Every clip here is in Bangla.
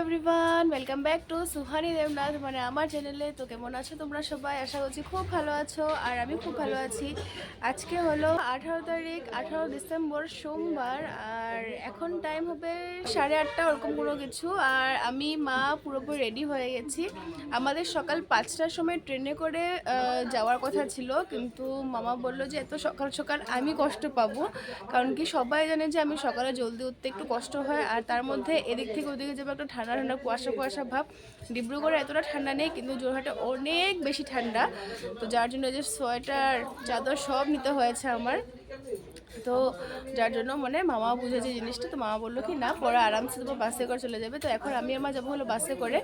Everyone welcome back to Suhani Debnath মানে আমার চ্যানেলে তো কেমন আছো তোমরা সবাই? আশা করছি খুব ভালো আছো, আর আমি খুব ভালো আছি। আজকে হলো আঠারো তারিখ, আঠারো ডিসেম্বর সোমবার, আর এখন টাইম হবে সাড়ে আটটা, ওরকম কোনো কিছু। আর আমি, মা পুরোপুরি রেডি হয়ে গেছি। আমাদের সকাল পাঁচটার সময় ট্রেনে করে যাওয়ার কথা ছিল, কিন্তু মামা বলল যে, এত সকাল সকাল আমি কষ্ট পাবো। কারণ কি সবাই জানে যে, আমি সকালে জলদি উঠতে একটু কষ্ট হয়, আর তার মধ্যে এদিক থেকে ওদিকে যাব একটা ঠান্ডা ঠান্ডা কুয়াশা কুয়াশা ভাব। ডিব্রুগড়ে এতটা ঠান্ডা নেই, কিন্তু জোরহাটে অনেক বেশি ঠান্ডা। তো যার জন্য যে সোয়েটার চাদর সব নিতে হয়েছে আমার। তো যার জন্য মানে মামা বুঝেছে জিনিসটা, তো মামা বলল কি, না, পরে আরামসে তোমার বাসে করে চলে যাবে। তো এখন আমি আমার যাব হলো বাসে করে।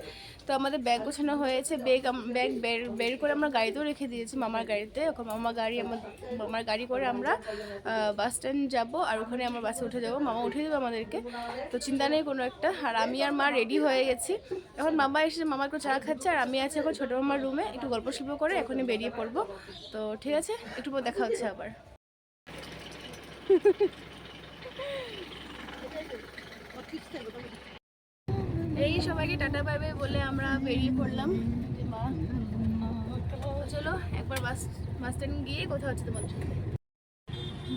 তো আমাদের ব্যাগ গোছানো হয়েছে, ব্যাগ ব্যাগ বের বের করে আমরা গাড়িতেও রেখে দিয়েছি মামার গাড়িতে। এখন মামা গাড়ি আমার, মামার গাড়ি করে আমরা বাস স্ট্যান্ড যাব আর ওখানে আমার বাসে উঠে যাব। মামা উঠে দেবে আমাদেরকে। তো চিন্তা নেই কোনো একটা। আর আমি আর মা রেডি হয়ে গেছি। এখন মামা এসে মামা একটু চা খাচ্ছে আর আমি আছি এখন ছোটো মামার রুমে একটু গল্প শিল্প করে এখনই বেরিয়ে পড়ব। তো ঠিক আছে, একটু পর দেখা হচ্ছে আবার। এই সবাইকে টাটা বাই বাই বলে আমরা বেরিয়ে পড়লাম। চলো একবার বাস বাস স্ট্যান্ড গিয়ে কোথাও হচ্ছে তোমাদের সাথে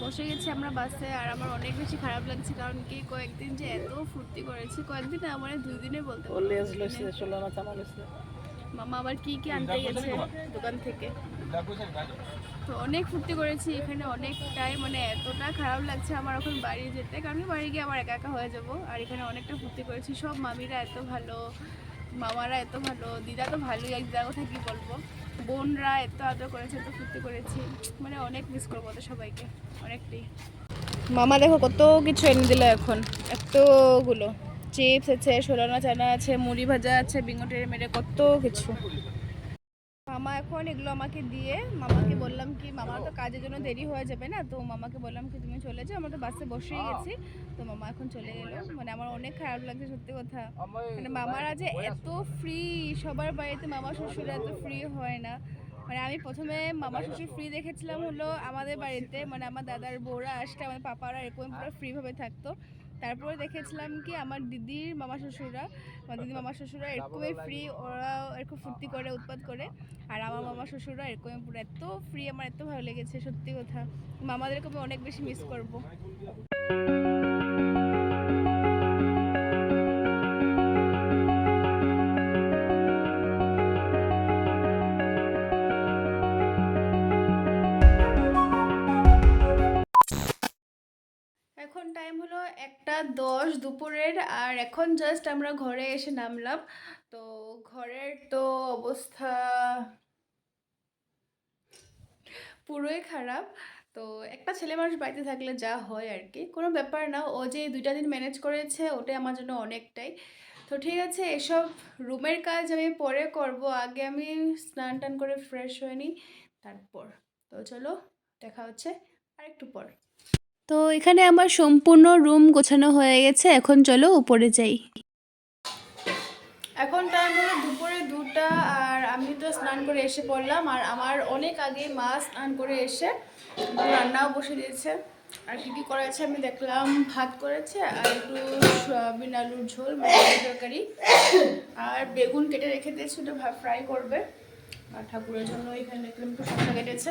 বসে গেছি আমরা বাসে আর আমার অনেক বেশি খারাপ লাগছে কারণ কি কয়েকদিন যে এত ফুর্তি করেছি কয়েকদিন মানে দুই দিনে বলতে মামা আবার কি কি আনতে গেছে দোকান থেকে? তো অনেক ফুর্তি করেছি, এখানে অনেকটাই মানে এতটা খারাপ লাগছে আমার এখন বাড়ি যেতে। কারণ বাড়ি গিয়ে আমার একা একা হয়ে যাব, আর এখানে অনেকটা ফুর্তি করেছি। সব মামিরা এত ভালো, মামারা এত ভালো, দিদা তো ভালোই, এক দিদার কথা কি বলব। বোনরা এত আদর করেছে, এত ফুর্তি করেছি। মানে অনেক মিস করব তো সবাইকে, অনেকটাই। মামা দেখো কত কিছু এনে দিল এখন। এতগুলো। চিপস আছে সোলানা চানা আছে, মুড়ি ভাজা আছে বিঙ্গটের মেরে কত কিছু। মামা এখন এগুলো আমাকে দিয়ে মামাকে বললাম কি মামার তো কাজের জন্য দেরি হয়ে যাবে না? তো মামাকে বললাম কি তুমি চলে যাও আমরা তো বাসে বসেই গেছি। তো মামা এখন চলে গেল। মানে আমার অনেক খারাপ লাগছে সত্যি কথা। মানে মামারা যে এত ফ্রি সবার বাড়িতে মামা শ্বশুর এত ফ্রি হয় না। মানে আমি প্রথমে মামা শ্বশুর ফ্রি দেখেছিলাম হলো আমাদের বাড়িতে। মানে আমার দাদার বউরা আসতে আমাদের পাপারা এরকম পুরো ফ্রিভাবে থাকতো। তারপরে দেখেছিলাম কি আমার দিদির মামা শ্বশুরা আমার দিদি মামা শ্বশুরা এরকমই ফ্রি ওরা এরকম ফুর্তি করে উৎপাদ করে। আর আমার মামা শ্বশুরা এরকমই পুরো, এত ফ্রি আমার এত ভালো লেগেছে, সত্যি কথা। মামাদেরকে আমি অনেক বেশি মিস করব। দশ দুপুরের, আর এখন জাস্ট আমরা ঘরে এসে নামলাম। তো ঘরের তো অবস্থা পুরোই খারাপ। তো একটা ছেলে মানুষ বাড়িতে থাকলে যা হয় আর কি। কোনো ব্যাপার না, ও যে দুইটা দিন ম্যানেজ করেছে ওটাই আমার জন্য অনেকটাই। তো ঠিক আছে, এসব রুমের কাজ আমি পরে করব। আগে আমি স্নান টান করে ফ্রেশ হয়ে নিই, তারপর। তো চলো, দেখা হচ্ছে আরেকটু পর। তো এখানে আমার সম্পূর্ণ রুম গোছানো হয়ে গেছে, এখন চলো উপরে যাই। এখন টাইম হলো দুপুরে দুটা আর আমি তো স্নান করে এসে পড়লাম আর আমার অনেক আগে মা স্নান করে এসে রান্নাও বসে দিয়েছে। আর কী কী করেছে আমি দেখলাম, ভাত করেছে আর একটু সয়াবিন আলুর ঝোল তরকারি আর বেগুন কেটে রেখে দিয়েছে, ওটা ফ্রাই করবে। আর ঠাকুরের জন্য এখানে দেখলাম একটু শসা কেটেছে।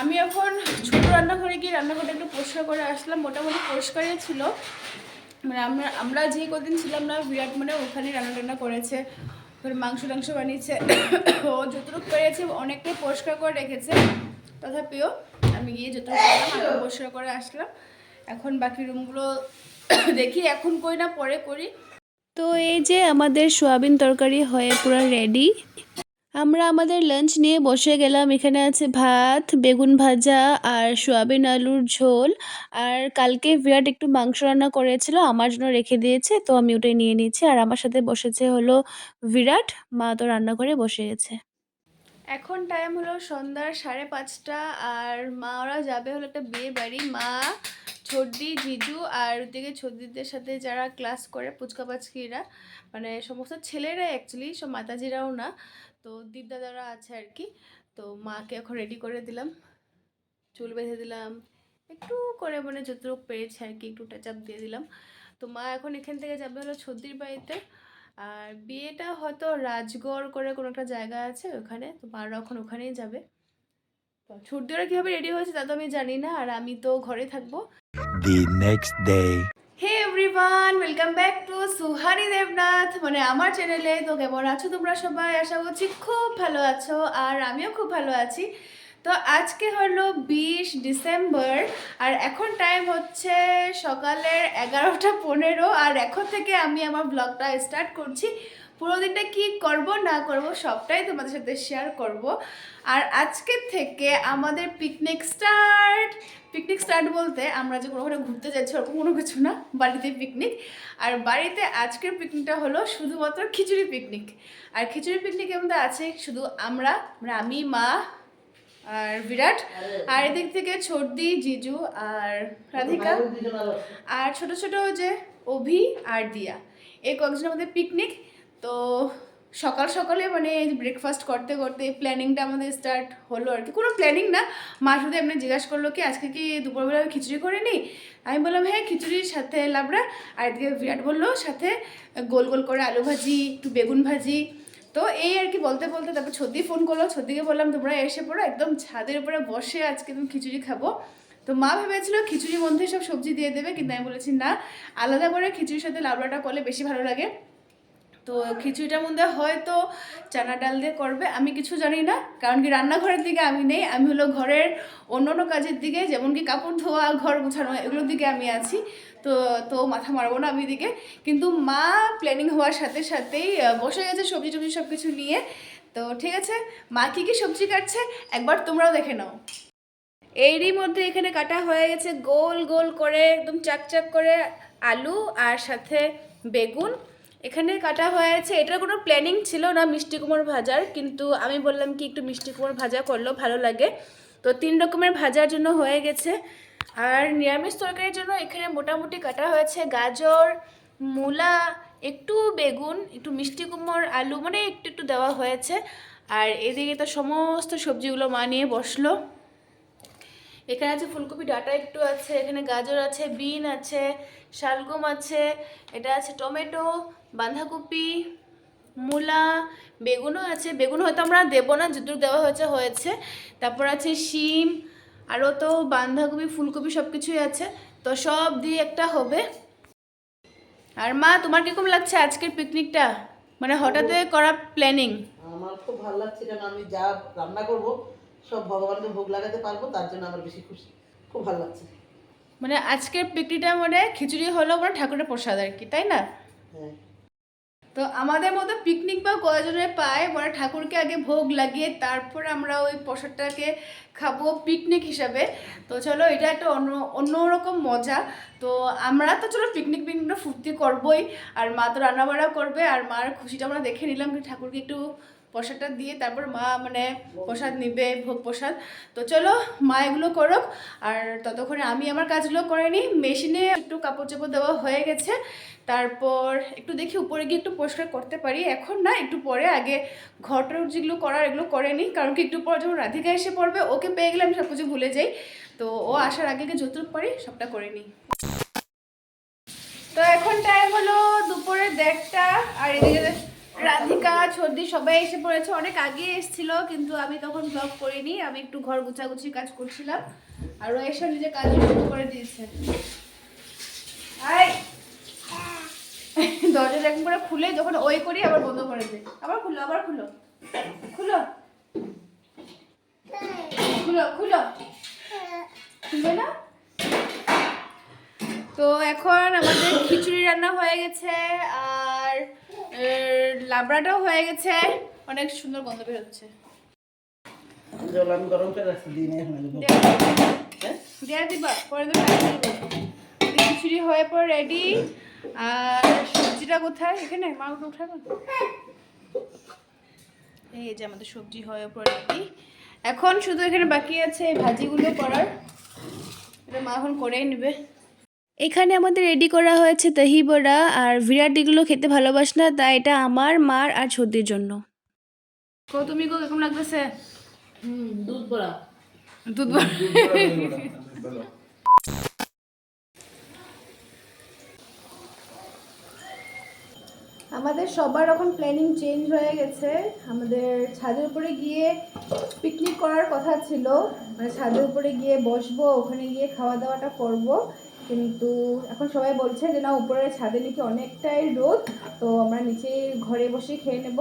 আমি এখন ছোট রান্নাঘরে গিয়ে রান্নাঘরটা একটু পরিষ্কার করে আসলাম। মোটামুটি পরিষ্কারই ছিল। মানে আমরা আমরা যে কদিন ছিলাম না, বিরাট মানে ওখানে রান্না টান্না করেছে। ওখানে মাংস টাংস বানিয়েছে। ও যতটুকু পেরেছে, অনেকটাই পরিষ্কার করে রেখেছে। তথাপিও আমি গিয়ে যতটুকু পারলাম আমি পরিষ্কার করে আসলাম। এখন বাকি রুমগুলো দেখি, এখন করি না, পরে করি। তো এই যে আমাদের সোয়াবিন তরকারি হয়ে পুরো রেডি আমরা আমাদের লাঞ্চ নিয়ে বসে গেলাম। এখানে আছে ভাত, বেগুন ভাজা আর সোয়াবিন আলুর ঝোল। আর কালকে বিরাট একটু মাংস রান্না করেছিল, আমার জন্য রেখে দিয়েছে, তো আমি ওটাই নিয়ে নিয়েছি। আর আমার সাথে বসেছে হলো বিরাট, মা তো রান্না করে বসে গেছে। এখন টাইম হলো সন্ধ্যার সাড়ে পাঁচটা, আর মা ওরা যাবে হলো একটা বিয়ে বাড়ি মা ছর্দি, জিজু আর ওদিকে ছর্দিদের সাথে যারা ক্লাস করে পুচকা পাচকিরা মানে সমস্ত ছেলেরা অ্যাকচুয়ালি সব মাতাজিরাও না, তো দীপদাদারা আছে আর কি, তো মাকে এখন রেডি করে দিলাম, চুল বেঁধে দিলাম, একটু করে মানে যতটুকু পেরেছি আর কি, একটু টাচ আপ দিয়ে দিলাম, তো মা এখন এখান থেকে যাবে হলো ছদ্দির বাড়িতে, আর বিয়েটা হয়তো রাজগড় করে কোনো একটা জায়গা আছে ওখানে, তো মারা এখন ওখানেই যাবে, তো ছুটিরা কীভাবে রেডি হয়েছে তা তো আমি জানি না, আর আমি তো ঘরে থাকব the next day. Hey everyone welcome back to Suhani Debnath মানে আমার চ্যানেলে তো কেমন আছো তোমরা সবাই? আশা করছি খুব ভালো আছো আর আমিও খুব ভালো আছি। তো আজকে হলো বিশ ডিসেম্বর আর এখন টাইম হচ্ছে সকালের এগারোটা পনেরো আর এখন থেকে আমি আমার ব্লগটা স্টার্ট করছি। পুরো দিনটা কী করব না করব সবটাই তোমাদের সাথে শেয়ার করব। আর আজকে থেকে আমাদের পিকনিক স্টার্ট পিকনিক স্টার্ট বলতে আমরা যে কোনো ঘুরতে যাচ্ছি ওরকম কোনো কিছু না বাড়িতে পিকনিক আর বাড়িতে আজকের পিকনিকটা হলো শুধুমাত্র খিচুড়ি পিকনিক আর খিচুড়ি পিকনিকের মধ্যে আছে শুধু আমরা মানে আমি মা আর বিরাট। আর এদিক থেকে ছর্দি জিজু আর রাধিকা। আর ছোট ছোট যে অভি আর দিয়া। এই কয়েকজনের মধ্যে পিকনিক তো সকাল সকালে মানে ব্রেকফাস্ট করতে করতে প্ল্যানিংটা আমাদের স্টার্ট হলো আর কি। কোনো প্ল্যানিং না, মা শুধু এমনি জিজ্ঞাসা করল কি, আজকে কি দুপুরবেলা আমি খিচুড়ি করে নিই আমি বললাম হ্যাঁ খিচুড়ির সাথে লাবড়া, আর এদিকে বিরাট বলল, সাথে গোল গোল করে আলু ভাজি, একটু বেগুন ভাজি। তো এই আর কি বলতে বলতে তারপর ছদ্দি ফোন করল, ছদ্দিকে বললাম, তোমরা এসে পড়ো, একদম ছাদের উপরে বসে আজকে তুমি খিচুড়ি খাব। তো মা ভেবেছিল খিচুড়ির মধ্যে সব সবজি দিয়ে দেবে, কিন্তু আমি বলেছি, না, আলাদা করে খিচুড়ির সাথে লাবড়াটা করলে বেশি ভালো লাগে। তো খিচুড়িটার মধ্যে হয়তো চানা ডাল দিয়ে করবে, আমি কিছু জানি না, কারণ কি রান্নাঘরের দিকে আমি নেই, আমি হলো ঘরের অন্য অন্য কাজের দিকে যেমন কি কাপড় ধোয়া, ঘর গোছানো, এগুলোর দিকে আমি আছি, তো তো মাথা মারবো না আমি দিকে কিন্তু মা প্ল্যানিং হওয়ার সাথে সাথেই বসে গেছে সবজি টবজি সব কিছু নিয়ে, তো ঠিক আছে, মা কী কী সবজি কাটছে একবার তোমরাও দেখে নাও। এরই মধ্যে এখানে কাটা হয়ে গেছে গোল গোল করে, একদম চাকচাক করে আলু আর সাথে বেগুন। এখানে কাটা হয়েছে। এটার কোনো প্ল্যানিং ছিল না মিষ্টি কুমড় ভাজার, কিন্তু আমি বললাম কি একটু মিষ্টি কুমড় ভাজা করলেও ভালো লাগে। তো তিন রকমের ভাজার জন্য হয়ে গেছে। আর নিরামিষ তরকারির জন্য এখানে মোটামুটি কাটা হয়েছে গাজর, মূলা, একটু বেগুন, একটু মিষ্টি কুমড়, আলু মানে একটু একটু দেওয়া হয়েছে। আর এদিকে তো সমস্ত সবজিগুলো মা নিয়ে বসল। এখানে আছে ফুলকপি ডাটা একটু আছে, এখানে গাজর আছে, বিন আছে, শালগম আছে, এটা আছে টমেটো বাঁধাকপি মূলা বেগুনও আছে। বেগুন হয়তো আমরা দেবো না যতটুকু দেওয়া হয়েছে হয়েছে। তারপর আছে শিম আরও তো বাঁধাকপি ফুলকপি সব কিছুই আছে। তো সব দিয়ে একটা হবে। আর মা তোমার কীরকম লাগছে আজকের পিকনিকটা? মানে হঠাৎ করা প্ল্যানিং আমার খুব ভালো লাগছে কারণ আমি যা রান্না করব সব ভগবানকে ভোগ লাগাতে পারব তার জন্য আমার বেশি খুশি। খুব ভালো লাগছে। মানে আজকের পিকনিকটা মানে খিচুড়ি হলো মানে ঠাকুরের প্রসাদ আর কি তাই না? হ্যাঁ। তো আমাদের মতো পিকনিক বা কয়জনে পায় মানে ঠাকুরকে আগে ভোগ লাগিয়ে তারপর আমরা ওই প্রসাদটাকে খাব পিকনিক হিসাবে। তো চলো, এটা একটা অন্য, অন্যরকম মজা। তো আমরা তো চলো পিকনিক পিকনিকটা ফুর্তি করবোই, আর মা তো রান্নাবাড়া করবে, আর মার খুশিটা আমরা দেখে নিলাম যে ঠাকুরকে একটু প্রসাদটা দিয়ে তারপর মা মানে প্রসাদ নিবে, ভোগ প্রসাদ। তো চলো, মা এগুলো করুক। আর ততক্ষণে আমি আমার কাজগুলো করে নিই। মেশিনে একটু কাপড় চাপড় দেওয়া হয়ে গেছে। তারপর একটু দেখি উপরে গিয়ে একটু পরিষ্কার করতে পারি। এখন না, একটু পরে আগে ঘরটার যেগুলো করার এগুলো করে নিই। কারণ কি, একটু পর যখন রাধিকা এসে পড়বে, ওকে পেয়ে গেলে আমি সব কিছু ভুলে যাই। তো ও আসার আগে যতটুকু পারি সবটা করে নিই। তো এখন টাইম হলো দুপুরে দেড়টা। আর এদিকে রাধিকা, ছর্দি সবাই এসে পড়েছে। অনেক আগে এসেছিল, কিন্তু আমি তখন ব্লগ করিনি। আমি একটু ঘর গুছাগুছি কাজ করছিলাম। আর ও এসে নিজে কাজ শুরু করে দিয়েছে। দরজা এরকম করে খুলে যখন ওই করি, আবার বন্ধ করে দে আবার খুলো আবার খুলো। খুলো। খুলো খুলো। খুলবে না? তো এখন আমাদের খিচুড়ি রান্না হয়ে গেছে। আর লাবড়াটাও হয়ে গেছে। অনেক সুন্দর গন্ধ বেরোচ্ছে জল আমি গরম করে রাখছি দিনে হ্যাঁ? দেয়া দিবা পরে তো খিচুড়ি হয়ে পর রেডি আর সবজিটা কোথায়? এখানে? মা ওটা উঠাবে এই যে আমাদের সবজি হয়ে পর রেডি এখন শুধু এখানে বাকি আছে ভাজিগুলো করার। এটা মা এখন করেই নেবে। এখানে আমাদের রেডি করা হয়েছে দহি বড়া আর বিরাট এগুলো খেতে ভালোবাস না তাই এটা আমার মার আর সর্দির জন্য। কো তুমি কো কেমন লাগতেছে? দুধ বড়া। দুধ বড়া। আমাদের সবার এখন প্ল্যানিং চেঞ্জ হয়ে গেছে। আমাদের ছাদের উপরে গিয়ে পিকনিক করার কথা ছিল। মানে ছাদের উপরে গিয়ে বসবো ওখানে গিয়ে খাওয়া দাওয়াটা করব। কিন্তু এখন সবাই বলছে যে না উপরের ছাদে নাকি অনেকটাই রোদ তো আমরা নিচে ঘরে বসে খেয়ে নেব।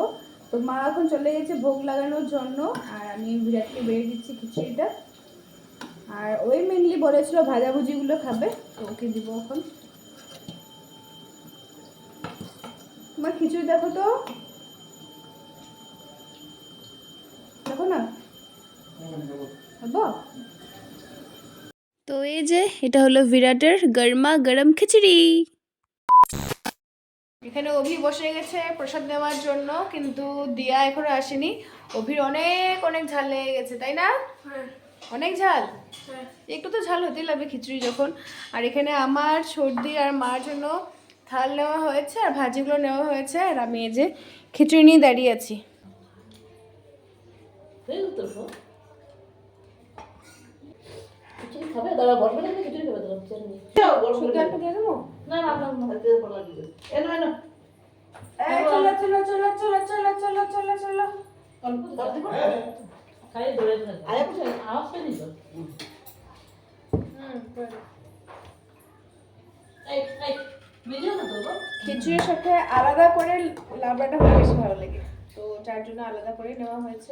তো মা এখন চলে গেছে ভোগ লাগানোর জন্য আর আমি বিরাটকে বেড়ে দিচ্ছি খিচুড়িটা। আর ওই মেনলি বলেছিল ভাজাভুজিগুলো খাবে তো ওকে দিব এখন। তোমার খিচুড়ি দেখো তো। দেখো না? হব তো এই যে এটা হলো বিরাটের গরমা গরম খিচুড়ি। এখানে অভি বসে গেছে প্রসাদ নেওয়ার জন্য কিন্তু দিয়া এখনও আসেনি। অভির অনেক অনেক ঝাল লেগে গেছে তাই না? অনেক ঝাল? একটু তো ঝাল হতেই লাগবে খিচুড়ি যখন। আর এখানে আমার সর্দি আর মার জন্য থাল নেওয়া হয়েছে আর ভাজিগুলো নেওয়া হয়েছে আর আমি এই যে খিচুড়ি নিয়ে দাঁড়িয়ে আছি হয়ে গেল তোর তো? খিচুড়ি খাবে? দাঁড়া বসবে না খিচুড়ি খাবে দাঁড়া। একটা দিয়ে দেবো না না। এনো, এনো। চলো চলো চলো চলো চলো চলো অল্প দিব? আওয়াজ পাইনি তো? এই এই ভিডিও না খিচুড়ির সাথে আলাদা করে লাবড়াটা বেশি ভালো লাগে। তো যার জন্য আলাদা করে নেওয়া হয়েছে।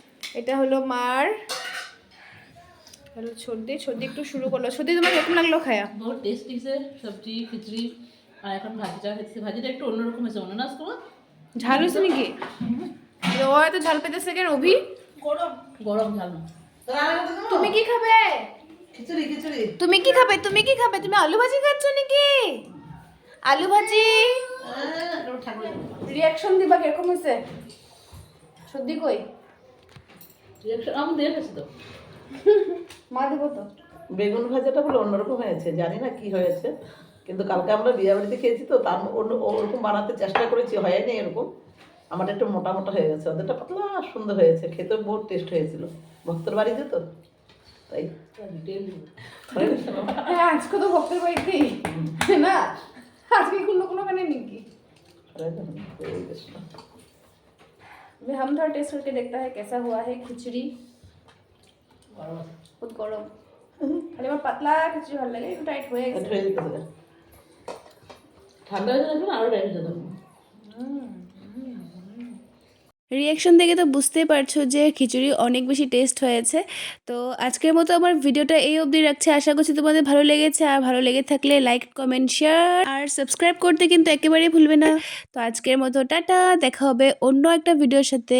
এটা হলো মার। হলো সর্দি সর্দি একটু শুরু করল। সর্দি তোমার কীরকম লাগল খায়া? বহুত টেস্টি হয়েছে সবজি খিচড়ি আর এখন ভাজিটা খেতেছে ভাজিটা একটু অন্যরকম হয়েছে। নাচ তোমার? ঝাল হয়েছে নাকি? ও এত ঝাল পেতেছে কেন অভি গরম। গরম ঝাল? তুমি কি খাবে? খিচুড়ি, খিচুড়ি। তুমি কি খাবে? তুমি কি খাবে? তুমি আলু ভাজি খাচ্ছ নাকি? আলু ভাজি। রিয়াকশন দিবা কীরকম হয়েছে? সর্দি কই? রিয়াকশন আমি দিয়ে তো। মা দেবো তো। বেগুন ভাজাটা বলে অন্যরকম হয়েছে জানি না কি হয়েছে কিন্তু কালকে আমরা বিয়ে বাড়িতে খেয়েছি তো তার অন্য ওরকম বানাতে চেষ্টা করেছি হয়নি এরকম। আমার একটু মোটা মোটা হয়ে গেছে ওদেরটা পাতলা সুন্দর হয়েছে খেতেও বহুত টেস্ট হয়েছিল। ভক্তর বাড়িতে তো তাই। হ্যাঁ আজকে তো ভক্তের বাড়িতে। না আজকে কোনো কোনো খানে নাকি अभी हम थोड़ा टेस्ट करके देखता है कैसा हुआ है खिचड़ी बहुत गरम খালি আমার পাতলা খিচুড়ি ভালো লাগে একটু টাইট হয়ে গেছে হয়ে যেতেছে ঠান্ডা হয়ে যাবে না আরো টাইম যেত রিয়াকশন দেখে তো বুঝতেই পারছ যে খিচুড়ি অনেক বেশি টেস্ট হয়েছে। তো আজকের মতো আমার ভিডিওটা এই অবধি রাখছে। আশা করছি তোমাদের ভালো লেগেছে। আর ভালো লেগে থাকলে লাইক কমেন্ট শেয়ার আর সাবস্ক্রাইব করতে কিন্তু একেবারেই ভুলবে না। তো আজকের মতো টাটা। দেখা হবে অন্য একটা ভিডিওর সাথে।